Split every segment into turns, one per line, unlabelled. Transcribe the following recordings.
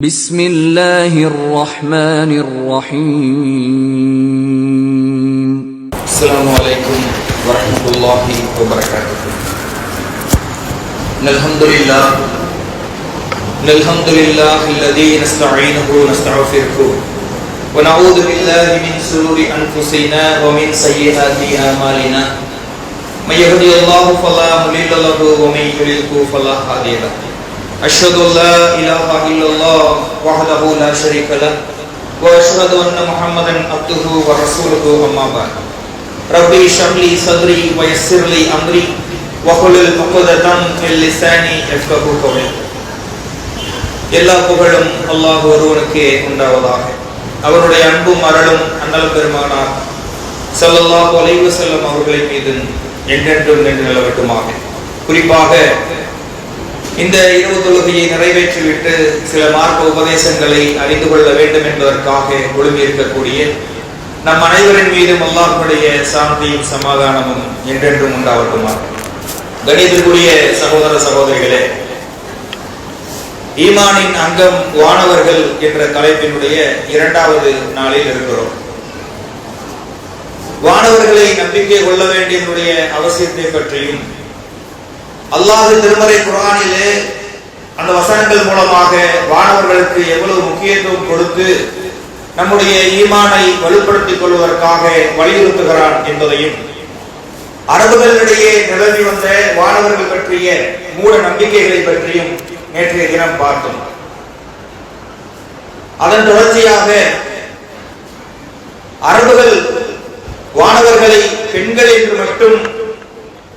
بسم الله الرحمن الرحيم.
السلام عليكم ورحمة الله وبركاته. الحمد لله الحمد لله الذي نستعينه ونستغفره. ونعوذ بالله من شرور أنفسنا ومن سيئات أعمالنا. من يهدي الله فلا مضل له ومن يضلل فلا هادي له. أشهد أن لا إله إلا الله وحده لا شريك له وأشهد أن محمدا عبده ورسوله أما بعد ربي اشرح لي صدري ويسر لي أمري وحلل عقدة من لساني يفقهوا قولي எல்லா புகழும் அல்லாஹ் ஒருவனுக்கே உண்டாவதாக அவருடைய அன்பும் அருளும் அண்ணல் பெருமானார் சல்லல்லாஹு அலைவசல்லம் அவர்களின் மீது எங்கென்றும் நின்று நிலவட்டுமாக குறிப்பாக இந்த இரவு தொழுகையை நிறைவேற்றிவிட்டு சில மார்க்க உபதேசங்களை அறிந்து கொள்ள வேண்டும் என்பதற்காக ஒழுங்கி இருக்கக்கூடிய நம் அனைவரின் மீதும் அல்லாஹ்வுடைய சாந்தியும் சமாதானமும் என்றென்றும் உண்டாவட்டுமா கணிதற்குரிய சகோதர சகோதரிகளே ஈமானின் அங்கம் வானவர்கள் என்ற தலைப்பினுடைய இரண்டாவது நாளில் இருக்கிறோம். வானவர்களை நம்பிக்கை கொள்ள வேண்டியதனுடைய அவசியத்தை பற்றியும் அல்லாஹு திருமறை குரானிலே அந்த வசனங்கள் மூலமாக வானவர்களுக்கு எவ்வளவு முக்கியத்துவம் கொடுத்து நம்முடைய ஈமானை வலுப்படுத்திக் கொள்வதற்காக வலியுறுத்துகிறான் என்பதையும் அரபுகளிடையே நிலவி வந்த வானவர்கள் பற்றிய மூட நம்பிக்கைகளை பற்றியும் நேற்றைய தினம் பார்த்தோம். அதன் தொடர்ச்சியாக அரபுகள் வானவர்களை பெண்கள் என்று மட்டும்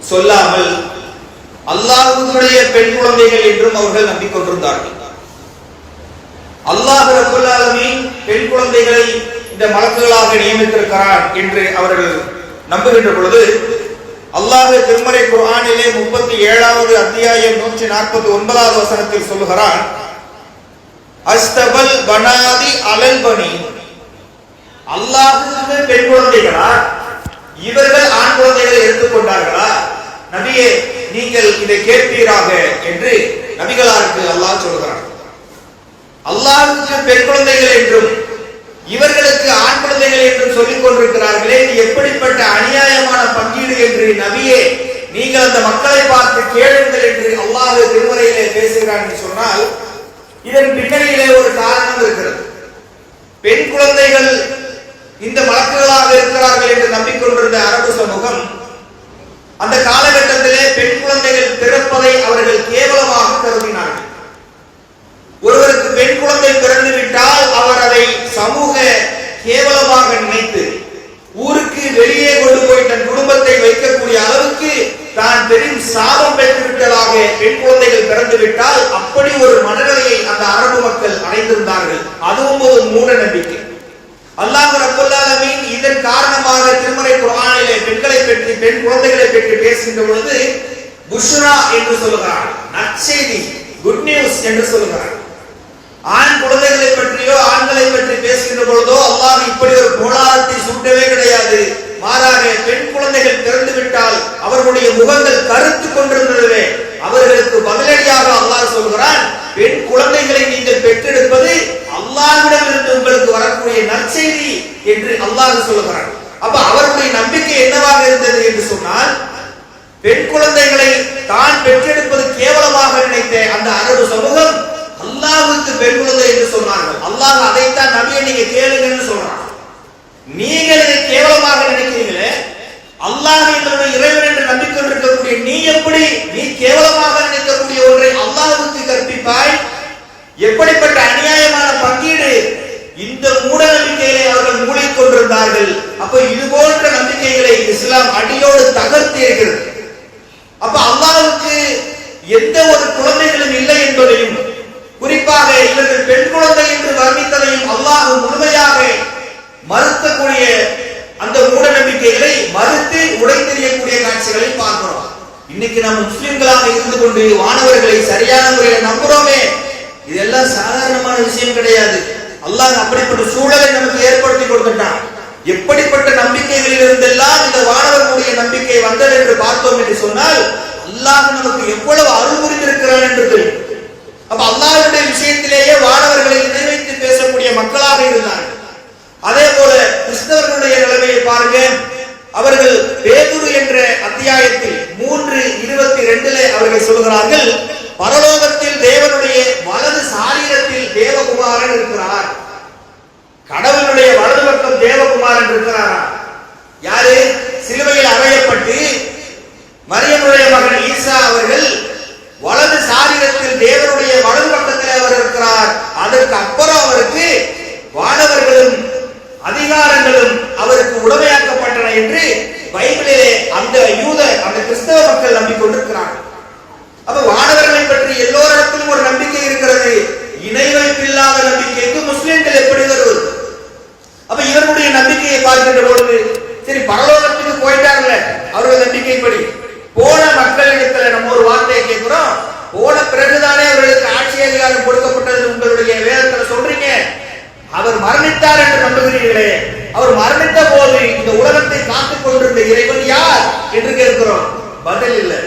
சொல்லாமல் அல்லாஹுடைய பெண் குழந்தைகள் என்றும் அவர்கள் நம்பிக்கொண்டிருந்தார்கள். அல்லாஹ் ரபுல் பெண் குழந்தைகளை இந்த மலக்குகளாக நியமித்திருக்கிறான் என்று அவர்கள் நம்புகின்ற பொழுது அல்லாஹ் திருமறை குரானிலே முப்பத்தி ஏழாவது அத்தியாயம் நூற்றி நாற்பத்தி ஒன்பதாவது வசனத்தில் சொல்லுகிறான் அஸ்தபல் பனாதி அலல் பனி. அல்லாஹுக்கு பெண் குழந்தைகளா? இவர்கள் ஆண் குழந்தைகளை எடுத்துக்கொண்டார்களா நபியே நீங்கள் இதை கேட்பீராக என்று நபிகளாருக்கு அல்லாஹ் சொல்கிறான். அல்லாஹுக்கு பெண் குழந்தைகள் என்றும் இவர்களுக்கு ஆண் குழந்தைகள் என்றும் சொல்லிக் கொண்டிருக்கிறார்களே இது எப்படிப்பட்ட அநியாயமான பங்கீடு என்று நபியே நீங்கள் அந்த மக்களை பார்த்து கேளுங்கள் என்று அல்லாஹ் திருமுறையிலே பேசுகிறான் என்று சொன்னால் இதன் பின்னணியிலே ஒரு காரணம் இருக்கிறது. பெண் குழந்தைகள் இந்த மலக்குகளாக இருக்கிறார்கள் என்று நம்பிக்கொண்டிருந்த அரபு சமூகம் அந்த காலகட்டத்திலே பெண் குழந்தைகள் பிறப்பதை அவர்கள் கேவலமாக கருதினார்கள். ஒருவருக்கு பெண் குழந்தை பிறந்து விட்டால் அவர் அதை சமூக கேவலமாக நினைத்து ஊருக்கு வெளியே கொண்டு போய் தன் குடும்பத்தை வைக்கக்கூடிய அளவுக்கு தான் பெரும் சாபம் பெற்றுவிட்டதாக பெண் குழந்தைகள் பிறந்து விட்டால் அப்படி ஒரு மனநிலையை அந்த அரபு மக்கள் அடைந்திருந்தார்கள். அதுவும் ஒரு மூட நம்பிக்கை. அல்லாஹ் ரப்பல் ஆலமீன் இதன் காரணமாக திருமறை குர்ஆனிலே பெண்களை பற்றி பெண் குழந்தைகளை பற்றி பேசுகின்ற பொழுது புஷ்ரா என்று சொல்லுகிறார். நற்செய்தி குட் நியூஸ் என்று சொல்லுகிறார். ஆண் குழந்தைகளை பற்றியோ ஆண்களை பற்றி பேசுகின்ற பொழுதோ அல்லாஹ் இப்படி ஒரு கோலாரத்தை சூட்டவே கிடையாது. மாறாக பெண் குழந்தைகள் திறந்து விட்டால் அவர்களுடைய முகங்கள் கருத்து கொண்டிருந்ததுவே. அவர்களுக்கு பதிலடியாக அல்லாஹ் சொல்கிறான் பெண் குழந்தைகளை நீங்கள் பெற்றெடுப்பது அல்லாஹ்விடம் இருந்து உங்களுக்கு வரக்கூடிய நற்செய்தி என்று அல்லாஹ் சொல்கிறான். அப்ப அவருடைய நம்பிக்கை என்னவாக இருந்தது என்று சொன்னால் பெண் குழந்தைகளை தான் பெற்றெடுப்பது கேவலமாக நினைத்த அந்த அரபு சமூகம் அல்லாஹ்வுக்கு பெண் குழந்தை என்று சொன்னார்கள். அல்லாஹ் அதைத்தான் நபியை நீங்க கேளுங்கன்னு சொல்றான். நீங்கள் இதை கேவலமாக நினைக்கிறீங்களே அல்லாஹ் எங்களுடைய இறைவன் என்று நம்பிக்கொண்டிருக்கக்கூடிய நீ எப்படி நீ கேவலமாக நினைக்கக்கூடிய ஒன்றை அல்லாஹுக்கு கற்பிப்பாய்? எப்படிப்பட்ட அநியாயமான பங்கீடு இந்த மூட நம்பிக்கைகளை அவர்கள் மூளைக் கொண்டிருந்தார்கள். அப்ப இது போன்ற நம்பிக்கைகளை இஸ்லாம் அடியோடு தகர்த்து இருக்கிறது அப்ப அல்லாவுக்கு எந்த ஒரு குழந்தைகளும் இல்லை என்பதையும் குறிப்பாக இவர்கள் பெண் குழந்தை என்று வர்ணித்ததையும் அல்லாஹ் முழுமையாக மறுக்கக்கூடிய அந்த மூட நம்பிக்கைகளை மறுத்து உடைத்தெறியக்கூடிய காட்சிகளை பார்க்கிறோம். இன்னைக்கு நாம் முஸ்லிம்களாக இருந்து கொண்டு வானவர்களை சரியான முறையில் நம்புறோமே. இதெல்லாம் சாதாரணமான விஷயம் கிடையாது. அல்லாஹ் அப்படிப்பட்ட சூழலை நமக்கு ஏற்படுத்தி கொடுத்துட்டான் எப்படிப்பட்ட நம்பிக்கைகளில் இருந்தெல்லாம் இந்த வானவர்களுடைய நம்பிக்கை வந்தது என்று பார்த்தோம் என்று சொன்னால் அல்லாஹ் நமக்கு எவ்வளவு அருள் புரிந்திருக்கிறான் என்று தெரியும் அப்ப அல்லாஹ்வுடைய விஷயத்திலேயே வானவர்களை அதே போல கிறிஸ்தவர்களுடைய நிலைமையை பாருங்க. அவர்கள் பேதுரு என்ற அத்தியாயத்தில் மூன்று இருபத்தி ரெண்டுல அவர்கள் சொல்கிறார்கள் பரலோகத்தில் தேவனுடைய வலது சாரீரத்தில் தேவகுமாரன் இருக்கிறார். கடவுளுடைய வலது பக்கம் தேவகுமாரன் இருக்கிறாரா? யாரு? சிலுவையில் அறையப்பட்டு மரியமுடைய மகன் ஈசா அவர்கள் வலது சாரீரத்தில் தேவனுடைய வலது பக்கத்தில் அவர் இருக்கிறார். அதற்கு அப்புறம் உடமையாக்கப்பட்டன என்று பைபிளிலே அந்த யூத அந்த கிறிஸ்தவ மக்கள் நம்பிக்கொண்டிருக்கிறார்கள். அப்ப வானவர்களை பற்றி எல்லோரிடத்திலும் ஒரு நம்பிக்கை இருக்கிறது. இணை வைப்பில்லாத நம்பிக்கைக்கு முஸ்லிம்கள் எப்படி வருவது? அப்ப இவர்களுடைய நம்பிக்கையை பார்க்கின்ற பொழுது சரி பரலோகத்துக்கு போயிட்டாங்கல்ல அவர்கள் நம்பிக்கைப்படி. போன மக்களிடத்துல நம்ம ஒரு வார்த்தையை கேட்கிறோம். போன பிறகுதானே அவர்களுக்கு ஆட்சி அதிகாரம் கொடுக்கப்பட்டது உங்களுடைய வேதத்துல சொல்றீங்க. அவர் மரணித்தார் என்று நம்புகிறீர்களே. அவர் மரணித்த போது இந்த உலகத்தை காத்துக் கொண்டிருந்த இறைவன் யார் என்று கேட்கிறோம். பதில் இல்லை.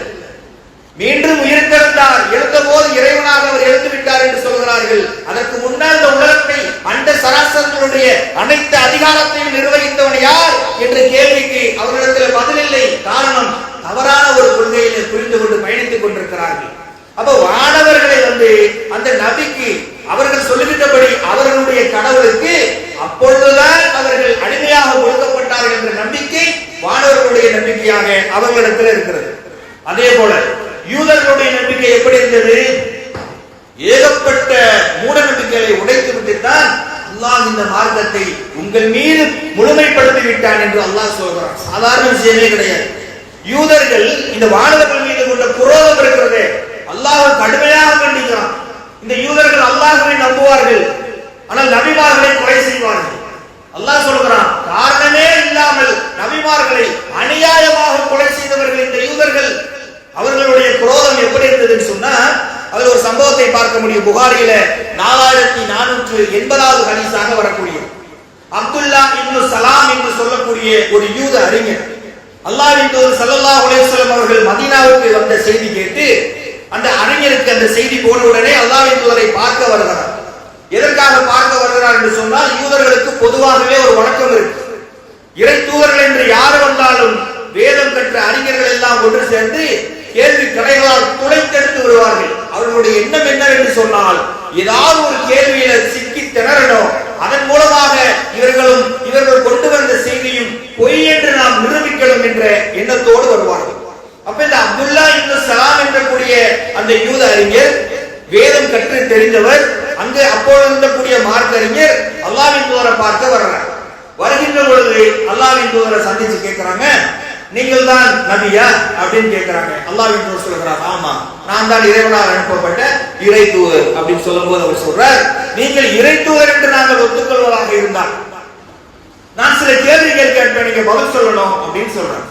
மீண்டும் உயிர்த்தெழுந்தார். எழுந்த போது இறைவனாக அவர் எழுந்து விட்டார் என்று சொல்கிறார்கள். அதற்கு முன்னால் இந்த உலகத்தை அண்ட சராசரங்களுடைய அனைத்து அதிகாரத்தையும் நிர்வகித்தவன் யார் என்ற கேள்விக்கு அவர்களிடத்தில் பதில் இல்லை. காரணம் தவறான ஒரு கொள்கையில புரிந்து கொண்டு பயணித்துக் கொண்டிருக்கிறார்கள். அப்ப வானவர்களை வந்து அந்த நபிக்கு அவர்கள் சொல்லுகின்றபடி அவர்களுடைய கடவுளுக்கு அப்பொழுதுதான் கொடுக்கப்பட்டார்கள் என்ற நம்பிக்கை வானவர்களுடைய நம்பிக்கையாக அவர்களிடத்தில் இருக்கிறது. அதே போல யூதர்களுடைய நம்பிக்கை எப்படி இருந்தது? ஏகப்பட்ட மூட நம்பிக்கைகளை உடைத்து விட்டுத்தான் அல்லாஹ் இந்த மார்க்கத்தை உங்கள் மீது முழுமைப்படுத்தி விட்டான் என்று அல்லாஹ் சொல்கிறான் சாதாரண விஷயமே கிடையாது. யூதர்கள் இந்த வானவர்கள் மீது கொண்ட புரோதம் இருக்கிறதே அல்லாஹ் கடுமையாக கண்டிக்கிறான். இந்த யூதர்கள் அல்லாஹ்வை நம்புவார்கள் ஆனால் நபிமார்களை கொலை செய்வார்கள். அல்லாஹ் சொல்கிறான் நபிமார்களை அநியாயமாக கொலை செய்தவர்கள் இந்த யூதர்கள் அவர்களுடைய குரோதம் எப்படி இருந்ததுன்னு சொன்னா அதில் ஒரு சம்பவத்தை பார்க்க முடியும். புகாரியில நாலாயிரத்தி நானூற்று எண்பதாவது ஹதீஸாக வரக்கூடிய அப்துல்லா இப்னு சலாம் என்று சொல்லக்கூடிய ஒரு யூத அறிஞர். அல்லாவின் தூதர் சல்லல்லா அலைஹி அவர்கள் மதீனாவுக்கு வந்த செய்தி கேட்டு அந்த அறிஞருக்கு அந்த செய்தி போன உடனே அல்லாவின் தூதரை பார்க்க வருகிறார். எதற்காக பார்க்க வருகிறார் என்று சொன்னால் யூதர்களுக்கு பொதுவாகவே ஒரு வழக்கம் இருக்கு. இறை தூதர்கள் என்று யார் வந்தாலும் வேதம் கற்ற அறிஞர்கள் எல்லாம் ஒன்று சேர்ந்து கேள்வி கடைகளால் துளைத்தெடுத்து விடுவார்கள். அவர்களுடைய எண்ணம் என்ன என்று சொன்னால் ஏதாவது ஒரு கேள்வியில சிக்கி திணறணும். அதன் மூலமாக இவர்களும் இவர்கள் கொண்டு வந்த செய்தியும் பொய் என்று நாம் நிரூபிக்கணும் என்ற எண்ணத்தோடு வருவார்கள். அப்ப இந்த அப்துல்லா இந்த சலாம் என்ற கூடிய அந்த யூத அறிஞர் வேதம் கற்று தெரிந்தவர் அங்கு அப்போது இருந்தக்கூடிய மார்க்க அறிஞர் அல்லாவின் தூதரை பார்க்க வர்றார். வருகின்ற பொழுது அல்லாவின் தூதரை சந்திச்சு கேட்கிறாங்க நீங்கள் தான் நபியா அப்படின்னு கேட்கிறாங்க அல்லாவின் தூதர் சொல்கிறார் ஆமா நான் தான் இறைவனால் அனுப்பப்பட்ட இறை தூதர் அப்படின்னு சொல்லும்போது அவர் சொல்றார் நீங்கள் இறை தூதர் என்று நாங்கள் ஒத்துக்கொள்வதாக இருந்தால் நான் சில கேள்விகள் கேட்பேன் நீங்க பதில் சொல்லணும் அப்படின்னு சொல்றாங்க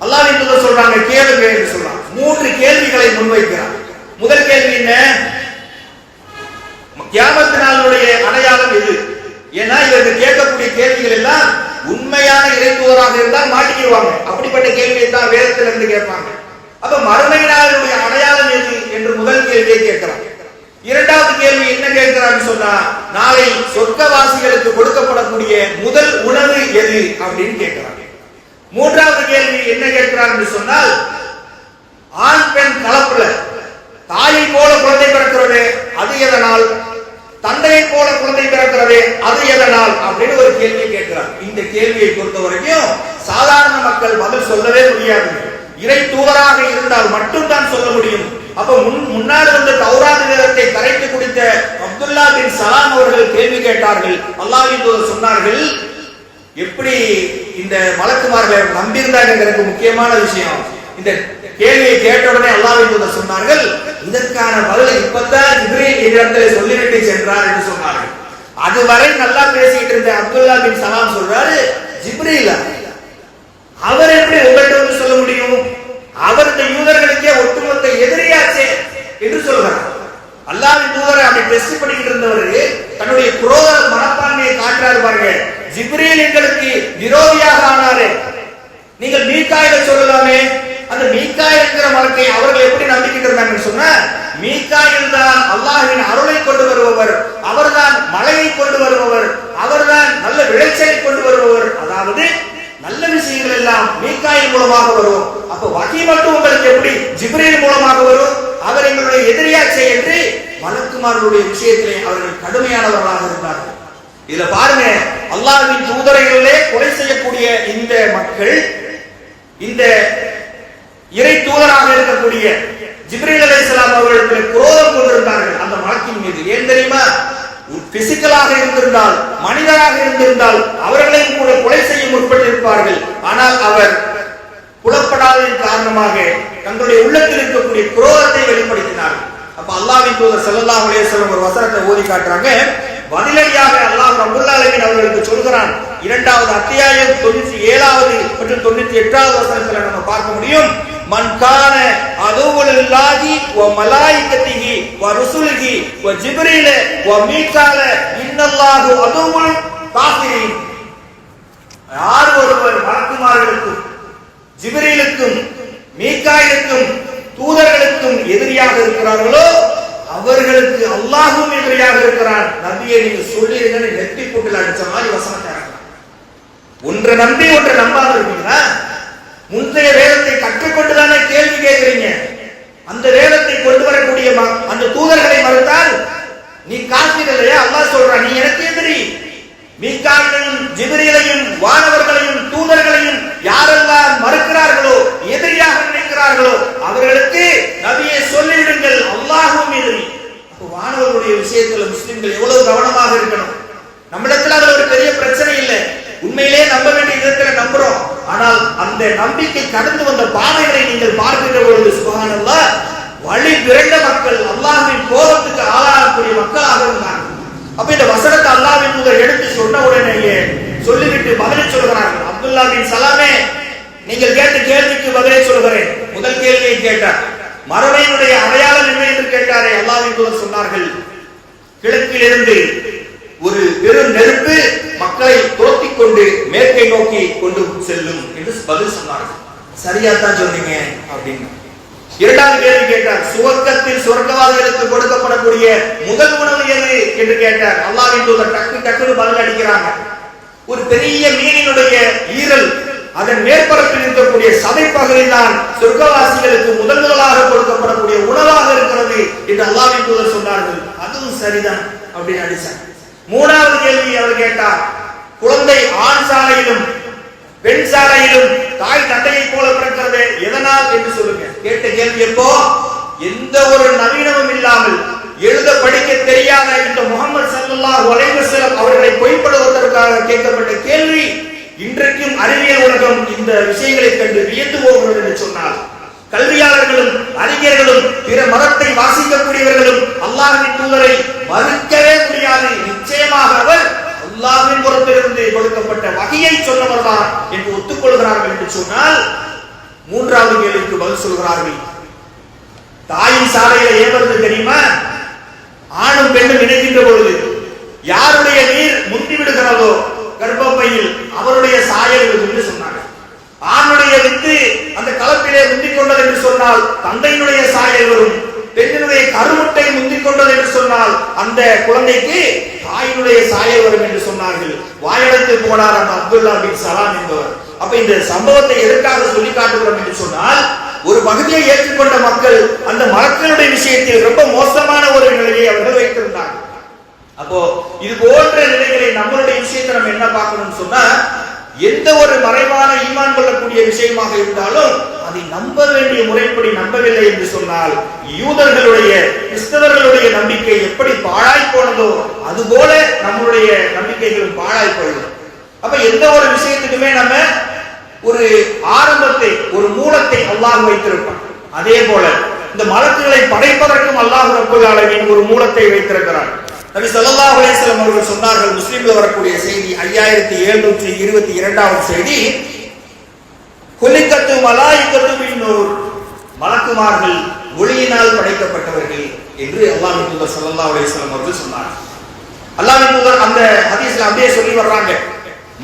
அல்லாவின் தூதர் சொல்றாங்க கேளுங்க என்று சொல்றாங்க மூன்று கேள்விகளை முன்வைக்கிறார். முதல் கேள்வி என்ன? கியாமத்து நாளுடைய அடையாளம் எது? ஏன்னா இவர்கள் கேட்கக்கூடிய கேள்விகள் எல்லாம் உண்மையான இறைத்துவராக இருந்தால் மாட்டிக்கிடுவாங்க. அப்படிப்பட்ட கேள்வியை தான் வேதத்துல இருந்து கேட்பாங்க. அப்ப மறுமை நாளுடைய அடையாளம் எது என்று முதல் கேள்வியை கேட்கிறாங்க இரண்டாவது கேள்வி என்ன கேட்கிறான்னு சொன்னா நாளை சொர்க்கவாசிகளுக்கு கொடுக்கப்படக்கூடிய முதல் உணவு எது அப்படின்னு கேட்கிறாங்க மூன்றாவது கேள்வி என்ன கேட்கிறார் சொன்னால் ஆண் பெண் கலப்புல. தாயை போல குழந்தை பிறக்கிறது அது எதனால்? தந்தையை போல குழந்தை பிறக்கிறது அது எதனால்? அப்படின்னு ஒரு கேள்வி கேட்கிறார். இந்த கேள்வியை பொறுத்த வரைக்கும் சாதாரண மக்கள் பதில் சொல்லவே முடியாது. இறை தூதராக இருந்தால் மட்டும்தான் சொல்ல முடியும். அப்ப முன் முன்னால் வந்த தௌராத் வேதத்தை கரைத்து குடித்த அப்துல்லா பின் சலாம் அவர்கள் கேள்வி கேட்டார்கள். அல்லாஹின் தூதர் சொன்னார்கள் எப்படி இந்த மலக்குமார்களை நம்பியிருந்தாங்கிறது முக்கியமான விஷயம். இந்த கேள்வியை கேட்ட உடனே அல்லாஹ்வின் தூதர் சொன்னார்கள் இதற்கான பதிலை இப்பதான் ஜிப்ரீல் இடத்துல சொல்லிவிட்டு சென்றார் என்று சொன்னார்கள். அதுவரை நல்லா பேசிட்டு இருந்த அப்துல்லா பின் சலாம் சொல்றாரு ஜிப்ரீலா அவர் எப்படி உங்கள்கிட்ட வந்து சொல்ல முடியும்? அவர் இந்த யூதர்களுக்கே ஒட்டுமொத்த எதிரியாச்சே என்று சொல்றார் அல்லாவின் தூதரை அப்படி டெஸ்ட் பண்ணிக்கிட்டு இருந்தவர் தன்னுடைய குரோத மனப்பான்மையை காட்டுறாரு பாருங்க. ஜிப்ரீல் எங்களுக்கு விரோதியாக ஆனாரு. நீங்கள் மீக்காயில சொல்லலாமே. அந்த மீக்காய் என்கிற மலக்கை அவர்கள் எப்படி நம்பிக்கிட்டு இருந்தாங்கன்னு சொன்னா மீக்காயில் தான் அல்லாஹின் அருளை கொண்டு வருபவர் அவர்தான் மழையை கொண்டு வருபவர் அவர்தான் நல்ல விளைச்சலை கொண்டு வருபவர். அதாவது நல்ல விஷயங்கள் எல்லாம் மீக்காயின் மூலமாக வரும். அப்ப வகி மட்டும் உங்களுக்கு எப்படி? ஜிப்ரீல் மூலமாக வரும். அவர் எங்களுடைய எதிரியாச்சே என்று மலக்கு மலக்குமார்களுடைய விஷயத்திலே அவர்கள் கடுமையானவர்களாக இருந்தார்கள். இதுல பாருங்க அல்லாஹின் தூதரைகளிலே கொலை செய்யக்கூடிய இந்த மக்கள் இந்த இறை தூதராக இருக்கக்கூடிய ஜிப்ரீல் அலைஹிஸ்ஸலாம் அவர்களுக்கு குரோதம் கொண்டிருந்தார்கள். அந்த மலக்கின் மீது ஏன் தெரியுமா? பிசிக்கலாக இருந்திருந்தால் மனிதராக இருந்திருந்தால் அவர்களையும் கூட கொலை செய்ய முற்பட்டிருப்பார்கள். ஆனால் அவர் புலப்படாததன் காரணமாக தங்களுடைய உள்ளத்தில் இருக்கக்கூடிய குரோதத்தை வெளிப்படுத்தினார்கள் அப்ப அல்லாவின் தூதர் செல்லல்லா அலைஹி ஒரு வசனத்தை ஓதி காட்டுறாங்க. பதிலடியாக அல்லாஹ் ரப்பல் அவர்களுக்கு சொல்கிறான். இரண்டாவது அத்தியாயம் 97வது மற்றும் 98வது வசனத்துல நம்ம பார்க்க முடியும். மன் கான அதுவுல்லாஹி வ மலாயிகத்திஹி வ ருசுலிஹி வ ஜிப்ரீல வ மீகால இன்னல்லாஹு அதுவுல் காஃபிரின் யார் ஒருவர் மலக்குமார்களுக்கும் ஜிப்ரீலுக்கும் மீகாயிலுக்கும் தூதர்களுக்கும் எதிரியாக இருக்கிறார்களோ அவர்களுக்கு அல்லாஹும் எதிரியாக இருக்கிறான். நபியை நீங்க சொல்லிருங்கன்னு நெத்தி கூட்டில் அடிச்ச மாதிரி வசனத்தை ஒன்றை நம்பி ஒன்றை நம்பாம இருக்கீங்களா? முந்தைய வேதத்தை கற்றுக்கொண்டுதானே கேள்வி கேட்கிறீங்க? அந்த வேதத்தை கொண்டு வரக்கூடிய அந்த தூதர்களை மறுத்தால் நீ காப்பீர் இல்லையா? அல்லா சொல்றான். நீ எனக்கு எதிரி. மீகாயிலையும் ஜிபிரியலையும் வானவர்களையும் தூதர்களையும் யாரெல்லாம் மறுக்கிறார்களோ எதிரியாக நினைக்கிறார்களோ அவர்களுக்கு நபியை சொல்லிவிடுங்கள் அல்லாஹும் எதிரி. வானவர்களுடைய விஷயத்துல முஸ்லிம்கள் எவ்வளவு கவனமாக இருக்கணும்? நம்மிடத்துல அதுல ஒரு பெரிய பிரச்சனை இல்லை. உண்மையிலே நம்ப வேண்டிய விதத்துல நம்புறோம். ஆனால் அந்த நம்பிக்கை கடந்து வந்த பாதைகளை நீங்கள் பார்க்கின்ற பொழுது சுபஹானல்லாஹ் வழி பிறந்த மக்கள் அல்லாஹின் கோபத்துக்கு ஆளாகக்கூடிய மக்களாக இருந்தாங்க அப்ப இந்த வசனத்தை அல்லாவின் முதல் எடுத்து சொன்ன உடனேயே சொல்லிவிட்டு பதிலை சொல்கிறார்கள். அப்துல்லா பின் சலாமே நீங்கள் கேட்ட கேள்விக்கு பதிலை சொல்கிறேன் முதல் கேள்வியை கேட்டார். மரபையினுடைய அடையாளம் என்ன என்று கேட்டாரே அல்லாவின் முதல் சொன்னார்கள். கிழக்கிலிருந்து ஒரு பெரும் நெருப்பு மக்களை துரத்தி கொண்டு மேற்கை நோக்கி கொண்டு செல்லும் என்று பதில் சொன்னார்கள். சரியா தான் சொன்னீங்க அப்படின்னு. இரண்டாவது கேள்வி கேட்டார். சுவர்க்கத்தில் சொர்க்கவாதிகளுக்கு கொடுக்கப்படக்கூடிய முதல் உணவு எது என்று கேட்டார். அல்லாவின் தூதர் டக்கு டக்குன்னு பதில் அடிக்கிறாங்க. ஒரு பெரிய மீனினுடைய ஈரல் அதன் மேற்பரப்பில் இருக்கக்கூடிய சதை தான் சொர்க்கவாசிகளுக்கு முதல் முதலாக கொடுக்கப்படக்கூடிய உணவாக இருக்கிறது என்று அல்லாவின் தூதர் சொன்னார்கள். அதுவும் சரிதான் அப்படின்னு அடிச்சாங்க. மூணாவது கேள்வி அவர் கேட்டார். குழந்தை ஆண் சாலையிலும் பெண் சாலையிலும் தாய் தந்தையை போல பிறக்கிறது எதனால் என்று சொல்லுங்க. கேட்ட கேள்வி எப்போ? எந்த ஒரு நவீனமும் இல்லாமல் எழுத படிக்க தெரியாத இந்த முகமது ஸல்லல்லாஹு அலைஹி அவர்களை பொய்ப்படுவதற்காக கேட்கப்பட்ட கேள்வி இன்றைக்கும் அறிவியல் உலகம் இந்த விஷயங்களை கண்டு வியந்து போகிறது என்று சொன்னார் கல்வியாளர்களும் அறிஞர்களும் பிற மதத்தை வாசிக்கக்கூடியவர்களும் அல்லாஹின் தூதரை மறுக்கவே முடியாது நிச்சயமாக அவர் அல்லாஹ்வின் புறத்திலிருந்து கொடுக்கப்பட்ட வகையை சொன்னவர்தான் என்று ஒத்துக்கொள்கிறார்கள் என்று சொன்னால் மூன்றாவது கேள்விக்கு பதில் சொல்கிறார்கள். தாயின் சாலையில ஏன் தெரியுமா? ஆணும் பெண்ணும் இணைகின்ற பொழுது யாருடைய நீர் முந்தி விடுகிறதோ கர்ப்பப்பையில் அவருடைய சாயல் என்று சொன்னாங்க ஆணுடைய வித்து அந்த கலப்பிலே முந்திக் கொண்டது என்று சொன்னால் தந்தையினுடைய சாயல் வரும். பெண்ணினுடைய கருமுட்டை முந்திக் கொண்டது என்று சொன்னால் அந்த குழந்தைக்கு தாயினுடைய சாயல் வரும் என்று சொன்னார்கள். வாயடைத்து போனார் அந்த அப்துல்லா பின் சலாம் என்பவர். அப்ப இந்த சம்பவத்தை எதற்காக சொல்லி காட்டுகிறோம் என்று சொன்னால் ஒரு பகுதியை ஏற்றுக்கொண்ட மக்கள் அந்த மக்களுடைய விஷயத்தில் ரொம்ப மோசமான ஒரு நிலையை அவர்கள் வைத்திருந்தார்கள். அப்போ இது போன்ற நிலைகளை நம்மளுடைய விஷயத்தை நம்ம என்ன பார்க்கணும்னு சொன்னா எந்த ஒரு மறைவான ஈமான் கொள்ளக்கூடிய விஷயமாக இருந்தாலும் அதை நம்ப வேண்டிய முறைப்படி நம்பவில்லை என்று சொன்னால் யூதர்களுடைய கிறிஸ்தவர்களுடைய நம்பிக்கை எப்படி பாழாய் போனதோ அதுபோல நம்மளுடைய நம்பிக்கைகளும் பாழாய் போயிடும். அப்ப எந்த ஒரு விஷயத்துக்குமே நம்ம ஒரு ஆரம்பத்தை ஒரு மூலத்தை அல்லாஹ் வைத்திருப்பான். அதே போல இந்த மலக்குகளை படைப்பதற்கும் அல்லாஹ் ரப்பல் ஆலமீன் ஒரு மூலத்தை வைத்திருக்கிறான். நபி ஸல்லல்லாஹு அலைஹி அவர்கள் சொன்னார்கள் முஸ்லீம்ல வரக்கூடிய செய்தி 5722 இரண்டாவது செய்தி குலிக்கத்து மலாயிக்கத்து இன்னொரு மலக்குமார்கள் ஒளியினால் படைக்கப்பட்டவர்கள் என்று அல்லாஹ் தூதர் ஸல்லல்லாஹு அலைஹி அவர்கள் சொன்னார்கள். அல்லாஹ் தூதர் அந்த ஹதீஸ்ல அப்படியே சொல்லி வர்றாங்க.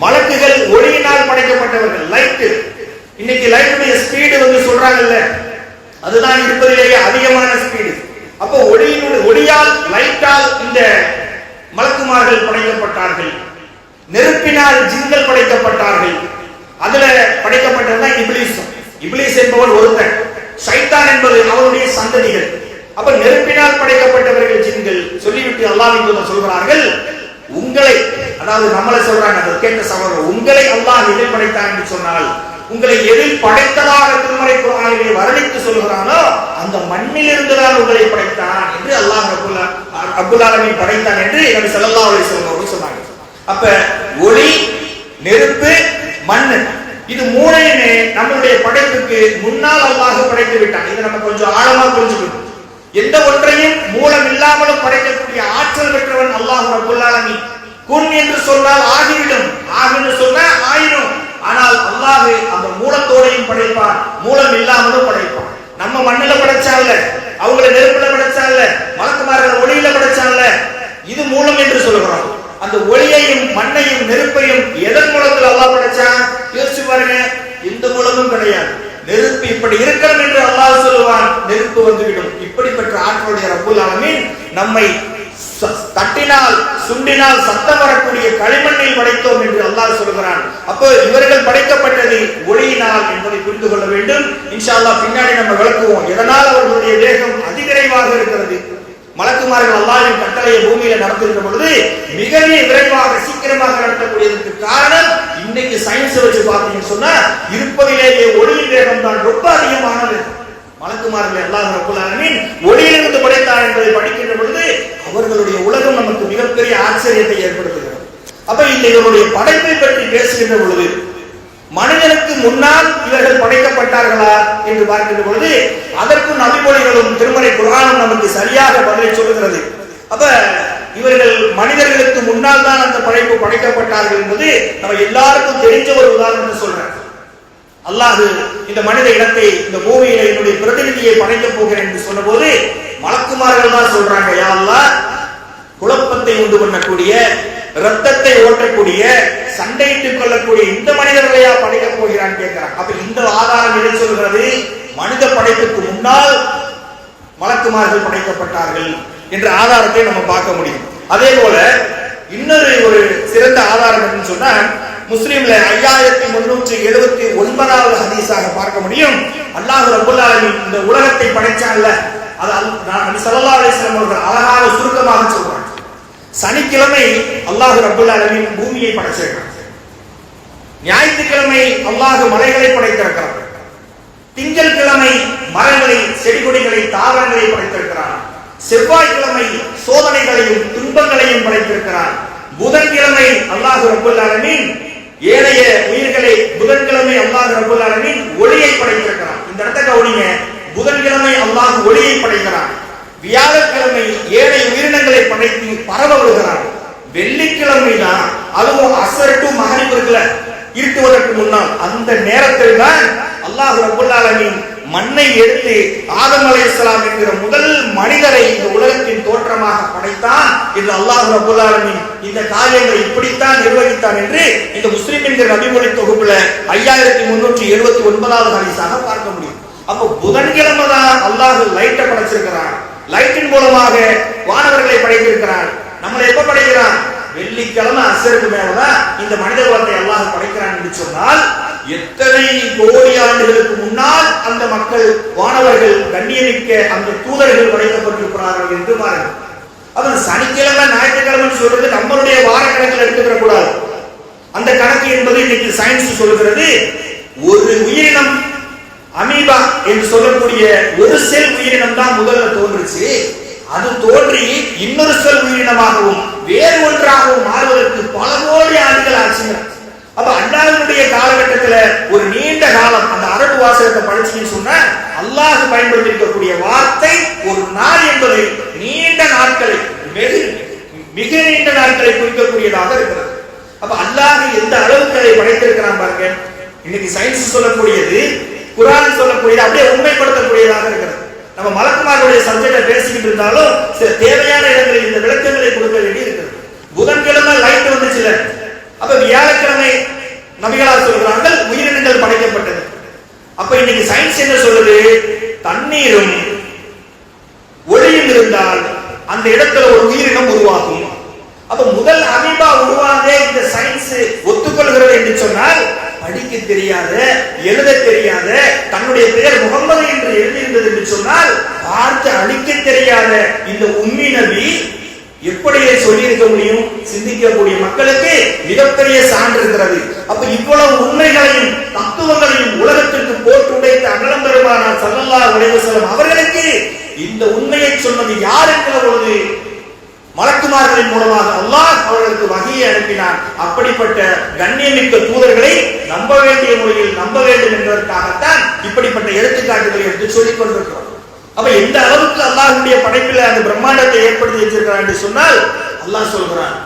மலக்குகள் ஒளியினால் படைக்கப்பட்டவர்கள் லைட் இன்னைக்கு லைட்டுடைய ஸ்பீடு வந்து சொல்றாங்கல்ல அதுதான் இருப்பதிலேயே அதிகமான ஸ்பீடு அப்போ ஒளியினுடைய ஒளியால் லைட்டால் இந்த மலக்குமார்கள் படைக்கப்பட்டார்கள். நெருப்பினால் ஜின்கள் படைக்கப்பட்டார்கள். அதுல படைக்கப்பட்டதுதான் இபிலிஸ். இப்லீஸ் என்பவன் ஒருத்தன். சைத்தான் என்பது அவருடைய சந்ததிகள். அப்ப நெருப்பினால் படைக்கப்பட்டவர்கள் ஜின்கள். சொல்லிவிட்டு அல்லாஹ் தூதர் சொல்கிறார்கள் உங்களை அதாவது நம்மளை சொல்றாங்க அதை கேட்ட சகோதரர் உங்களை அல்லாஹ் எதில் படைத்தான்? என்று சொன்னால் உங்களை எதில் படைத்ததாக திருமறை குரானிலே வர்ணித்து சொல்கிறானோ அந்த மண்ணில் இருந்துதான் உங்களை படைத்தான் என்று அல்லாஹ் அப்துல்லா அப்துல் ஆலமீன் படைத்தான் என்று என்னுடைய செல்லல்லா அலைஹி சொன்னாங்க. அப்ப ஒளி நெருப்பு மண்ணு இது மூணையுமே நம்மளுடைய படைப்புக்கு முன்னால் அல்லாஹ் படைத்து விட்டான். இதை நம்ம கொஞ்சம் ஆழமா புரிஞ்சுக்கணும். எந்த ஒன்றையும் மூலம் இல்லாமலும் படைக்கக்கூடிய ஆற்றல் பெற்றவன் அல்லாஹ் அபுல்லாலமி ஆலமீன் குன் என்று சொன்னால் ஆகிவிடும். ஆகுன்னு சொன்னா ஆயிரும். ஆனால் அல்லாஹு அந்த மூலத்தோடையும் படைப்பான். மூலம் இல்லாமலும் படைப்பான். நம்ம மண்ணுல படைச்சான்ல அவங்கள நெருப்புல படைச்சான்ல மலக்குமார்கள் ஒளியில படைச்சான்ல இது மூலம் என்று சொல்கிறோம் அந்த ஒளியையும் மண்ணையும் நெருப்பையும் எதன் மூலத்தில் அல்லாஹ் படைச்சான்? யோசிச்சு பாருங்க எந்த மூலமும் கிடையாது. நெருப்பு இப்படி இருக்கணும் என்று அல்லாஹ் சொல்லுவான் நெருப்பு வந்துவிடும். இப்படிப்பட்ட ஆற்றலுடைய ரப்புல் நம்மை தட்டினால் சுண்டினால் சத்தம் வரக்கூடிய களிமண்ணில் படைத்தோம் என்று அல்லாஹ் சொல்கிறான். அப்போ இவர்கள் படைக்கப்பட்டது ஒளியினால் என்பதை புரிந்து கொள்ள வேண்டும். இன்ஷால்லா பின்னாடி நம்ம விளக்குவோம். எதனால் அவர்களுடைய தேகம் அதிவிரைவாக இருக்கிறது? மலக்குமார்கள் அல்லாவின் கட்டளையை பூமியில நடத்துகின்ற பொழுது மிக விரைவாக சீக்கிரமாக நடத்தக்கூடியதற்கு காரணம் இன்னைக்கு சயின்ஸ் வச்சு பார்த்தீங்கன்னு சொன்னா இருப்பதிலேயே ஒளியின் வேகம் தான் ரொம்ப அதிகமானது. மலக்குமார்கள் அல்லாஹ் ரப்புல் ஒளியிலிருந்து படைத்தார் என்பதை படிக்கின்ற பொழுது அவர்களுடைய உலகம் நமக்கு மிகப்பெரிய ஆச்சரியத்தை ஏற்படுத்துகிறது. அப்ப இந்த இவருடைய படைப்பை பற்றி பேசுகின்ற பொழுது மனிதனுக்கு முன்னால் இவர்கள் படைக்கப்பட்டார்களா என்று பார்க்கின்ற பொழுது அதற்கும் நபிமொழிகளும் திருமலை குரானும் நமக்கு சரியாக பதிலை சொல்லுகிறது. அப்ப இவர்கள் மனிதர்களுக்கு முன்னால் தான் அந்த படைப்பு படைக்கப்பட்டார்கள் என்பது நம்ம எல்லாருக்கும் தெரிஞ்ச ஒரு உதாரணத்தை சொல்றேன். அல்லாது இந்த மனித இடத்தை இந்த பூமியில என்னுடைய பிரதிநிதியை படைக்கப் போகிறேன் என்று சொன்னபோது மலக்குமார்கள் தான் சொல்றாங்க யா குழப்பத்தை உண்டு பண்ணக்கூடிய ரத்தத்தை ஓட்டக்கூடிய சண்டையிட்டுக் கொள்ளக்கூடிய இந்த மனிதர்களையா படைக்கப் போகிறான் கேட்கிறான். அப்ப இந்த ஆதாரம் எதை சொல்கிறது? மனித படைப்புக்கு முன்னால் மலக்குமார்கள் படைக்கப்பட்டார்கள் என்ற ஆதாரத்தை நம்ம பார்க்க முடியும். அதே போல இன்னொரு ஒரு சிறந்த ஆதாரம் என்று சொன்னா முஸ்லீம்ல ஐயாயிரத்தி முன்னூற்றி எழுபத்தி ஒன்பதாவது ஹதீஸாக பார்க்க முடியும். அல்லாஹ் ரபுல் இந்த உலகத்தை படைச்சான்ல. அது அல்- நான் நபி அவர்கள் அழகாக சுருக்கமாக சொல்றாங்க. சனிக்கிழமை அல்லாஹு ரபுல் பூமியை படைச்சிருக்கிறார். ஞாயிற்றுக்கிழமை அல்லாஹு மலைகளை படைத்திருக்கிறார். திங்கள் கிழமை மரங்களை செடி கொடிகளை தாவரங்களை படைத்திருக்கிறான் செவ்வாய்க்கிழமை சோதனைகளையும் துன்பங்களையும் படைத்திருக்கிறான் புதன்கிழமை அல்லாஹு ரபுல்லாலமின் ஏனைய உயிர்களை புதன்கிழமை அல்லாஹ் ரப்புல் ஒளியை படைத்திருக்கிறான். இந்த இடத்த கவனிங்க. புதன்கிழமை அல்லாஹ் ஒளியை படைக்கிறான். வியாழக்கிழமை ஏழை உயிரினங்களை படைத்து பரவ விடுகிறான். வெள்ளிக்கிழமை தான் அதுவும் அசர் டு மகரிப் இருட்டுவதற்கு முன்னால். அந்த நேரத்தில் தான் அல்லாஹ் ரப்புல் மண்ணை எடுத்து ஆதம் அலைஹிஸ்ஸலாம் என்கிற முதல் மனிதரை இந்த உலகத்தின் தோற்றமாக படைத்தான் என்று அல்லாஹ் ரப்புல் இந்த காரியங்களை இப்படித்தான் நிர்வகித்தான் என்று இந்த முஸ்லிம் என்கிற நபிமொழி தொகுப்புல ஐயாயிரத்தி முன்னூற்றி எழுபத்தி ஒன்பதாவது ஹரிசாக பார்க்க முடியும். அப்போ புதன்கிழமை தான் அல்லாஹ் லைட்டை படைச்சிருக்கிறான். லைட்டின் மூலமாக வானவர்களை படைத்திருக்கிறான். நம்மளை எப்ப படைக்கிறான்? வெள்ளிக்கிழமை அசருக்கு மேலதான் இந்த மனித குலத்தை அல்லாஹ் படைக்கிறான் என்று சொன்னால் எத்தனை கோடி ஆண்டுகளுக்கு முன்னால் அந்த மக்கள் வானவர்கள் கண்ணியமிக்க அந்த தூதர்கள் படைக்கப்பட்டிருக்கிறார்கள் என்று பாருங்கள். அவன் சனிக்கிழமை ஞாயிற்றுக்கிழமை சொல்றது நம்மளுடைய வார கணக்கில் எடுத்துக்கிற கூடாது அந்த கணக்கு என்பது இன்னைக்கு சயின்ஸ் சொல்கிறது ஒரு உயிரினம் அமீபா என்று சொல்லக்கூடிய ஒரு செல் உயிரினம் தான் முதல்ல தோன்றுச்சு. அது தோன்றி இன்னொரு செல் உயிரினமாகவும் வேறு ஒன்றாகவும் மாறுவதற்கு பல கோடி ஆண்டுகள் ஆச்சுங்க அப்ப அண்ணாவினுடைய காலகட்டத்துல ஒரு நீண்ட காலம் அந்த அரபு வாசகத்தை படிச்சீங்கன்னு சொன்னா பயன்படுத்தியிருக்கக்கூடிய இருக்கக்கூடிய வார்த்தை ஒரு நாள் என்பது நீண்ட நாட்களை வெகு மிக நீண்ட நாட்களை குறிக்கக்கூடியதாக இருக்கிறது. அப்ப அல்லாஹ் எந்த அளவுக்கு அதை படைத்திருக்கிறான் பாருங்க. இன்னைக்கு சயின்ஸ் சொல்லக்கூடியது குரான் சொல்லக்கூடியது அப்படியே உண்மைப்படுத்தக்கூடியதாக இருக்கிறது. நம்ம மலக்குமார்களுடைய சப்ஜெக்டை பேசிக்கிட்டு இருந்தாலும் சில தேவையான இடங்களில் இந்த விளக்கங்களை கொடுக்க வேண்டி இருக்கிறது புதன்கிழமை லைட் வந்துச்சுல. அப்ப வியாழக்கிழமை நபிகளார் சொல்கிறார்கள் உயிரினங்கள் படைக்கப்பட்டது. அப்ப இன்னைக்கு சயின்ஸ் என்ன சொல்லுது? தண்ணீரும் ஒளியும் இருந்தால் அந்த இடத்துல ஒரு உயிரினம் உருவாகும். அப்ப முதல் அமீபா உருவானதே இந்த சயின்ஸ் ஒத்துக்கொள்கிறது என்று சொன்னால் படிக்க தெரியாத எழுத தெரியாத தன்னுடைய பெயர் முகமது என்று எழுதியிருந்தது என்று சொன்னால் பார்த்து அழிக்க தெரியாத இந்த உண்மை நபி எப்படியே சொல்லியிருக்க முடியும்? சிந்திக்கக்கூடிய மக்களுக்கு மிகப்பெரிய சான்று இருக்கிறது. அப்ப இவ்வளவு உண்மைகளையும் தத்துவங்களையும் உலகத்திற்கு போட்டு உடைத்த அகலம் பெருமானார் சல்லல்லா உடைவசலம் அவர்களுக்கு இந்த உண்மையை சொன்னது யார் என்கிற பொழுது மலக்குமார்களின் மூலமாக அல்லாஹ் அவர்களுக்கு வகையை அனுப்பினார் அப்படிப்பட்ட கண்ணியமிக்க தூதர்களை நம்ப வேண்டிய முறையில் நம்ப வேண்டும் என்பதற்காகத்தான் இப்படிப்பட்ட எடுத்துக்காட்டுகளை எடுத்து சொல்லிக் கொண்டிருக்கிறோம். அப்ப எந்த அளவுக்கு அல்லாஹுடைய படைப்பில் அந்த பிரம்மாண்டத்தை ஏற்படுத்தி வச்சிருக்கிறான் என்று சொன்னால் அல்லாஹ் சொல்கிறான்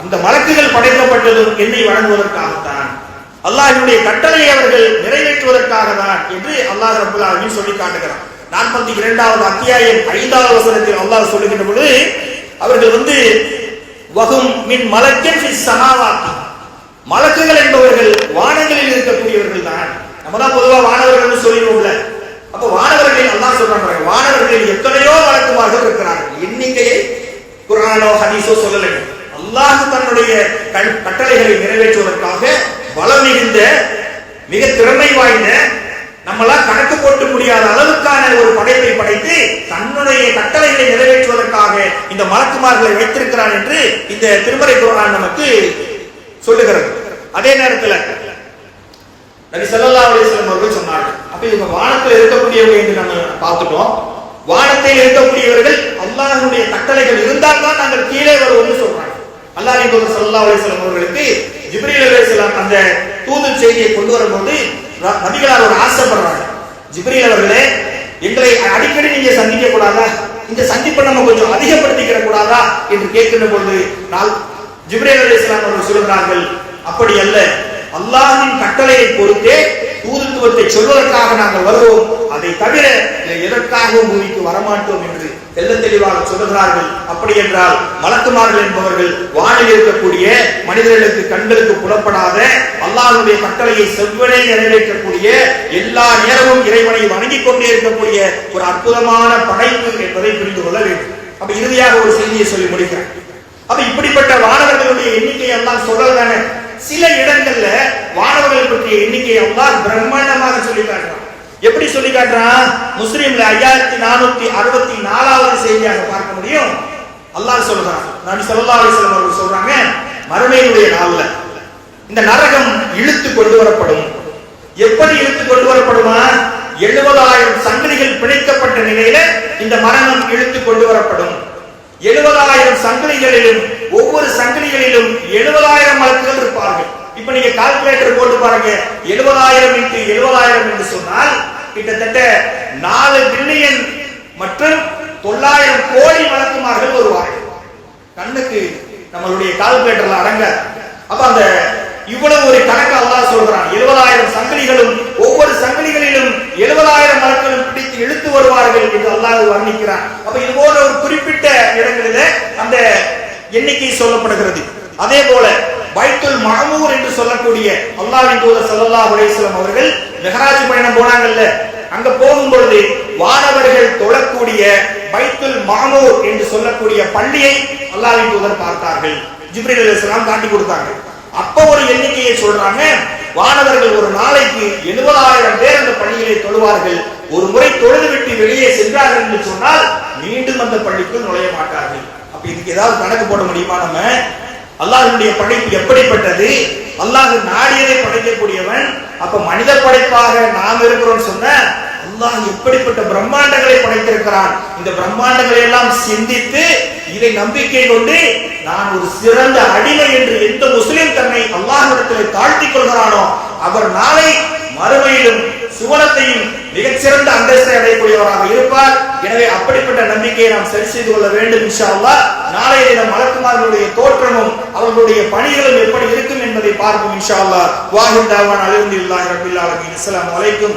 அந்த மலக்குகள் படைக்கப்பட்டதும் என்னை வழங்குவதற்காகத்தான் அல்லாஹினுடைய கட்டளையை அவர்கள் நிறைவேற்றுவதற்காக தான் என்று அல்லாஹ் ரபுல் ஆலமீன் சொல்லி காட்டுகிறான். நாற்பத்தி இரண்டாவது அத்தியாயம் ஐந்தாவது வசனத்தில் அல்லாஹ் சொல்லுகின்ற பொழுது அவர்கள் வந்து வகும் மின் மலக்கின் சமாவாக்கி மலக்குகள் என்பவர்கள் வானங்களில் இருக்கக்கூடியவர்கள் தான். நம்ம தான் பொதுவாக வானவர்கள் சொல்லிடுவோம்ல. அப்ப வானவர்கள் அல்லாஹ் சொல்றாங்க வானவர்களில் எத்தனையோ வழக்குமார்கள் இருக்கிறார்கள். எண்ணிக்கையை குரானோ ஹதீஸோ சொல்லலை அல்லாஹ் தன்னுடைய கண்- கட்டளைகளை நிறைவேற்றுவதற்காக பலம் மிகுந்த மிக திறமை வாய்ந்த நம்மளால் கணக்கு போட்டு முடியாத அளவுக்கான ஒரு படைப்பை படைத்து தன்னுடைய கட்டளைகளை நிறைவேற்றுவதற்காக இந்த மலக்குமார்களை வைத்திருக்கிறான் என்று இந்த திருமறை குரான் நமக்கு சொல்லுகிறது. அதே நேரத்தில் நபி சல்லா அலிஸ்லாம் அவர்கள் சொன்னார்கள் அப்ப இவங்க வானத்தில் இருக்கக்கூடியவர்கள் என்று நம்ம பார்த்துட்டோம். வானத்தில் இருக்கக்கூடியவர்கள் அல்லாஹனுடைய கட்டளைகள் இருந்தால் தான் நாங்கள் கீழே வருவோம்னு சொல்றாங்க. அல்லாஹ் தூதர் சல்லா அலிஸ்லாம் அவர்களுக்கு ஜிப்ரீல் அலிஸ்லாம் அந்த தூது செய்தியை கொண்டு வரும்போது நபிகளார் ஒரு ஆசைப்படுறாங்க. ஜிப்ரீல் அவர்களே எங்களை அடிக்கடி நீங்க சந்திக்க கூடாதா? இந்த சந்திப்பை நம்ம கொஞ்சம் அதிகப்படுத்திக்கிற கூடாதா என்று கேட்கின்ற பொழுது நான் ஜிப்ரீல் அலிஸ்லாம் அவர்கள் சொல்கிறார்கள் அப்படி அல்ல. அல்லாஹின் கட்டளையை பொறுத்தே தூதுத்துவத்தை சொல்வதற்காக நாங்கள் வருவோம். அதை தவிர எதற்காகவும் பூமிக்கு வரமாட்டோம் என்று தெல்ல தெளிவாக சொல்லுகிறார்கள். அப்படி என்றால் மலக்குமார்கள் என்பவர்கள் வானில் இருக்கக்கூடிய மனிதர்களுக்கு கண்களுக்கு புலப்படாத அல்லாஹனுடைய கட்டளையை செவ்வனே நிறைவேற்றக்கூடிய எல்லா நேரமும் இறைவனை வணங்கிக் கொண்டே இருக்கக்கூடிய ஒரு அற்புதமான படைப்பு என்பதை புரிந்து கொள்ள வேண்டும். அப்ப இறுதியாக ஒரு செய்தியை சொல்லி முடிக்கிறேன். அப்ப இப்படிப்பட்ட வானவர்களுடைய எண்ணிக்கை எல்லாம் சொல்லதானே சில இடங்கள்ல வானவர்கள் பற்றிய எண்ணிக்கை எல்லாம் பிரம்மாண்டமாக சொல்லி காட்டுறாங்க எப்படி சொல்லி காட்டுறான்? முஸ்லீம்ல ஐயாயிரத்தி நானூத்தி அறுபத்தி நாலாவது செய்தியாக பார்க்க முடியும். அல்லாஹ் சொல்றான். நபி சொல்லா அலிஸ்லாம் அவர்கள் சொல்றாங்க மறுமையினுடைய நாள்ல இந்த நரகம் இழுத்து கொண்டு வரப்படும். எப்படி இழுத்து கொண்டு வரப்படுமா? எழுபதாயிரம் சங்கிலிகள் பிணைக்கப்பட்ட நிலையில இந்த மரணம் இழுத்து கொண்டு வரப்படும். எழுபதாயிரம் சங்கிலிகளிலும் ஒவ்வொரு சங்கிலிகளிலும் எழுபதாயிரம் மலக்குகள் இருப்பார்கள். இப்ப நீங்க கால்குலேட்டர் போட்டு பாருங்க எழுபதாயிரம் இன்ட்டு எழுபதாயிரம் என்று சொன்னால் கிட்டத்தட்ட நாலு பில்லியன் மற்றும் தொள்ளாயிரம் கோடி வழக்குமார்கள் வருவார்கள். கண்ணுக்கு நம்மளுடைய கால்குலேட்டர்ல அடங்க. அப்ப அந்த இவ்வளவு ஒரு கணக்கு அல்லாஹ் சொல்றான். எழுபதாயிரம் சங்கிலிகளும் ஒவ்வொரு சங்கிலிகளிலும் எழுபதாயிரம் மரங்களும் பிடித்து இழுத்து வருவார்கள் என்று அல்லாஹ் வர்ணிக்கிறான். அப்ப இது போன்ற ஒரு குறிப்பிட்ட இடங்களில அந்த எண்ணிக்கை சொல்லப்படுகிறது. அதே போல பைத்துல் மாமூர் என்று சொல்லக்கூடிய அல்லாவின் தூதர் சல்லா அலைஹி அவர்கள் மெஹராஜ் பயணம் போனாங்கல்ல. அங்க போகும் பொழுது வானவர்கள் தொழக்கூடிய பைத்துல் மாமூர் என்று சொல்லக்கூடிய பள்ளியை அல்லாவின் தூதர் பார்த்தார்கள். ஜிப்ரீல் அலிஸ்லாம் காட்டி கொடுத்தாங்க. அப்ப ஒரு எண்ணிக்கையை சொல்றாங்க வானவர்கள் ஒரு நாளைக்கு எழுபதாயிரம் பேர் அந்த பள்ளியிலே தொழுவார்கள். ஒரு முறை தொழுது விட்டு வெளியே சென்றார்கள் என்று சொன்னால் மீண்டும் அந்த பள்ளிக்குள் நுழைய மாட்டார்கள். அப்ப இதுக்கு ஏதாவது கணக்கு போட முடியுமா நம்ம? அல்லாஹ்வுடைய படைப்பு எப்படிப்பட்டது? அல்லாஹ் நாடியதை படைக்கக்கூடியவன். அப்ப மனித படைப்பாக நாம் இருக்கிறோம் சொன்ன அல்லாஹ் எப்படிப்பட்ட பிரம்மாண்டங்களை படைத்திருக்கிறான்? இந்த பிரம்மாண்டங்களை எல்லாம் சிந்தித்து இதை நம்பிக்கை கொண்டு நான் ஒரு சிறந்த அடிமை என்று எந்த முஸ்லிம் தன்னை அல்லாஹ் தாழ்த்திக் கொள்கிறானோ அவர் நாளை மறுமையிலும் சுவனத்தையும் மிகச்சிறந்த அந்தஸ்தை அடையக்கூடியவராக இருப்பார். எனவே அப்படிப்பட்ட நம்பிக்கையை நாம் சரி செய்து கொள்ள வேண்டும் இன்ஷா அல்லாஹ் நாளைய தினம் மலக்குமார்களுடைய தோற்றமும் அவர்களுடைய பணிகளும் எப்படி இருக்கும் என்பதை பார்ப்போம் இன்ஷா அல்லாஹ் வாஹிந்தாவான் தாவான் அலிஹம்துலில்லாஹி ரப்பில் ஆலமீன். அஸ்ஸலாமு அலைக்கும்